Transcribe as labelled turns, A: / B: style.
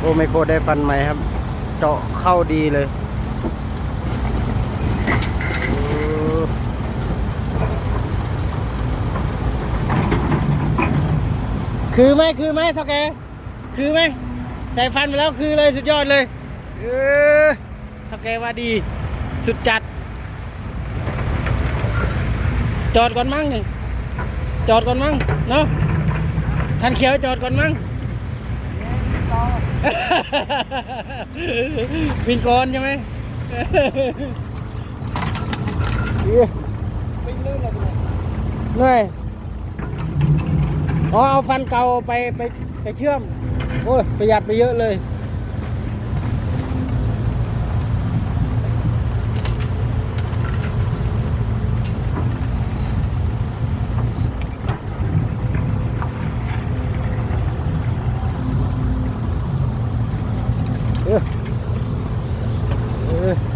A: โอ้ไมโครได้ฟันใหม่ครับ เจาะเข้าดีเลยคือไหมคือไหมเท่าแกคือไหมใส่ฟันไปแล้วคือเลยสุดยอดเลยเออเท่าแกว่าดี สุดจัด จอดก่อนมั้งนี่จอดก่อนมั้งเนาะทันเขียวจอดก่อนมั้ง วิ่งก่อนใช่ไหม
B: วิ่งลื่นเห
A: นื่อยอ๋อเอาฟันเก่าไปไปไปเชื่อม โอ้ยประหยัดไปเยอะเลย
B: Yeah.